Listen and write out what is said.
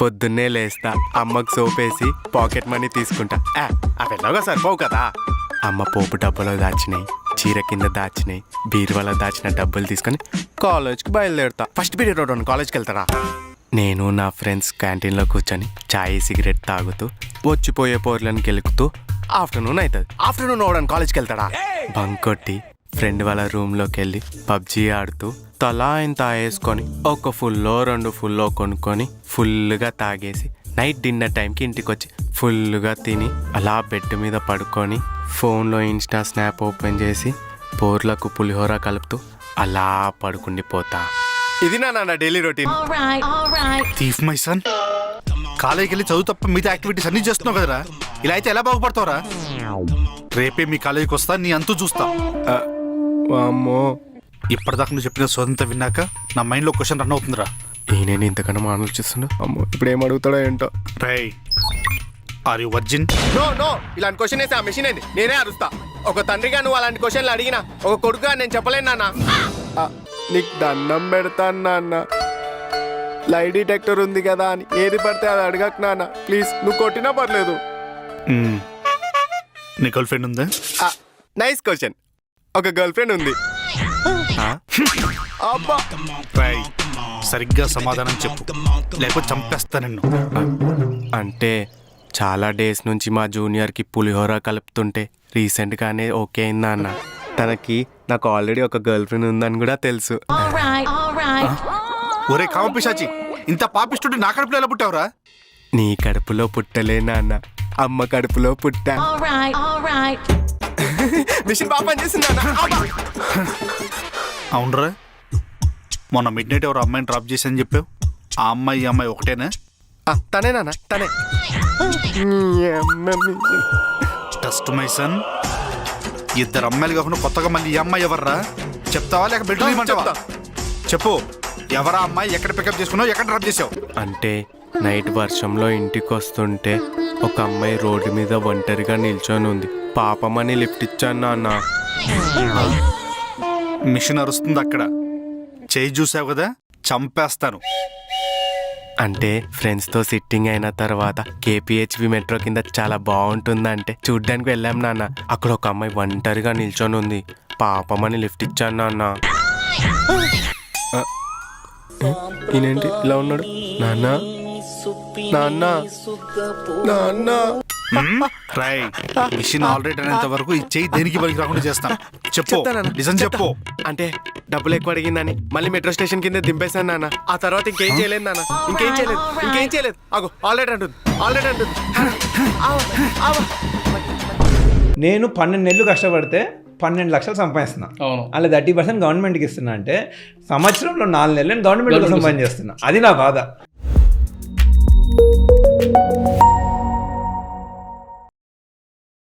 పొద్దున్నే లేస్తా అమ్మకు సోపేసి పాకెట్ మనీ తీసుకుంటా. అవి ఎలాగో సరిపోవు కదా. అమ్మ పోపు డబ్బులో దాచినాయి చీర కింద దాచినాయి బీరువాలో దాచిన డబ్బులు తీసుకొని కాలేజ్కి బయలుదేరుతా. ఫస్ట్ పీరియడ్ రోడ్ కాలేజ్కి వెళ్తారా? నేను నా ఫ్రెండ్స్ క్యాంటీన్లో కూర్చొని చాయ్ సిగరెట్ తాగుతూ వచ్చిపోయే పోర్లను గెలుకుతూ ఆఫ్టర్నూన్ అవుతుంది ఆఫ్టర్నూన్ అవడానికి కాలేజ్కి వెళ్తాడా? బంక్ కొట్టి ఫ్రెండ్ వాళ్ళ రూమ్లోకి వెళ్ళి పబ్జీ ఆడుతూ తలా ఇంత వేసుకొని ఒక ఫుల్లో రెండు ఫుల్లో కొనుక్కొని ఫుల్గా తాగేసి నైట్ డిన్నర్ టైంకి ఇంటికి వచ్చి ఫుల్గా తిని అలా బెడ్ మీద పడుకొని ఫోన్లో ఇన్స్టా స్నాప్ ఓపెన్ చేసి పోర్లకు పులిహోర కలుపుతూ అలా పడుకుండిపోతా. ఇది నా నా డైలీ రొటీన్. థీఫ్ మై సన్ కాలేజీకి వెళ్ళి చదువు తప్ప మిగతా యాక్టివిటీస్ అన్ని చేస్తున్నావు కదరా? ఇలా అయితే ఎలా బాగుపడతావురా? రేపే మీ కాలేజీకి వస్తా నీ అంతు చూస్తా. అమ్మో ఇప్పటిదాకా నువ్వు చెప్పిన స్వతంత్ర విన్నాక నా మైండ్లో క్వశ్చన్ రన్ అవుతుందిరా. ఈయన ఇంతకన్నా ఆలోచిస్తుండు? అమ్మో ఇప్పుడు ఏం అడుగుతాడో ఏంటో? రై are you virgin no no ఇలాంటి క్వశ్చన్ వేస్తే ఆ మెషిన్ ఏంది? నేనే అరుస్తా. ఒక తండ్రిగా నువ్వు అలాంటి క్వశ్చన్లు అడిగినా ఒక కొడుకుగా నేను చెప్పలేను నాన్న. నీకు దండం పెడతాను నాన్న. లై డిటెక్టర్ ఉంది కదా అని. ఏది పడితే అది అడగకు నాన్న. ప్లీజ్ నువ్వు కొట్టినా పర్లేదు. నీ గర్ల్ ఫ్రెండ్ ఉందా నైస్ క్వశ్చన్ ఒక గర్ల్ ఫ్రెండ్ ఉంది? అబ్బా. రై సరిగ్గా సమాధానం చెప్పు. లేకపోతే చంపేస్తా నిన్ను. అంటే చాలా డేస్ నుంచి మా జూనియర్కి పులిహోర కలుపుతుంటే రీసెంట్గానే ఓకే అయిందా అన్న? తనకి నాకు ఆల్రెడీ ఒక గర్ల్ ఫ్రెండ్ ఉందని కూడా తెలుసు. ఒరే కామపిశాచి ఇంత పాపిస్తుంటే నా కడుపులో ఎలా పుట్టావురా? నీ కడుపులో పుట్టలే నాన్న అమ్మ కడుపులో పుట్టా. మిషన్ బాగా పనిచేసింది నాన్న. అబ్బా! అవునరా. మొన్న మిడ్ నైట్ ఎవరు అమ్మాయిని డ్రాప్ చేసి అని చెప్పావు. ఆ అమ్మాయి ఈ అమ్మాయి ఒకటేనా? ఆ, తనే నాన్న తనే. ఈ అమ్మ మిషన్. టస్ట్ మై సన్ ఇద్దరు అమ్మాయిలు కాకుండా కొత్తగా మళ్ళీ ఈ అమ్మాయి ఎవర్రా? చెప్తావా లేక బెడ్ ఇవ్వమంటావా. చెప్పు. ఎవరా అమ్మాయి ఎక్కడ పికప్ చేసుకున్నావు ఎక్కడ డ్రాప్ చేసావు అంటే నైట్ వర్షంలో ఇంటికి వస్తుంటే ఒక అమ్మాయి రోడ్డు మీద ఒంటరిగా నిల్చొని ఉంది పాపమని లిఫ్ట్ ఇచ్చాను నాన్న. మిషన్ అరుస్తుంది అక్కడ. చేయి చూసావు కదా? చంపేస్తాను. అంటే ఫ్రెండ్స్తో సిట్టింగ్ అయిన తర్వాత కేపీహెచ్బి మెట్రో కింద చాలా బాగుంటుందంటే చూడ్డానికి వెళ్ళాం నాన్న. అక్కడ ఒక అమ్మాయి ఒంటరిగా నిల్చొని ఉంది. పాపమని లిఫ్ట్ ఇచ్చాను నాన్న. ఈయనేంటి? ఇలా ఉన్నాడు? నాన్న? నాన్న? నాన్న? రాయ్ మిషన్ ఆల్రెడీ అనేంత వరకు ఈ చేయి దేనికి పనికి రాకుండా చేస్తాను చెప్పు. చెప్తానన్నా, నిజం చెప్పు. అంటే డబ్బులు ఎక్కువ అడిగిందని మళ్ళీ మెట్రో స్టేషన్ కింద దింపేశాను నాన్న. ఆ తర్వాత ఇంకేం చేయలేదు నాన్న. ఇంకేం చేయలేదు. ఇంకేం చేయలేదు. అగో ఆల్రెడీ అంటుంది. ఆల్రెడీ అంటుంది. ఆవ, ఆవ. నేను పన్నెండు నెలలు కష్టపడితే పన్నెండు లక్షలు సంపాదిస్తున్నా. అవును. అలా థర్టీ పర్సెంట్ గవర్నమెంట్కి ఇస్తున్నా అంటే సంవత్సరంలో నాలుగు నెలలు నేను గవర్నమెంట్ సంపాదించేస్తున్నా అది నా బాధ.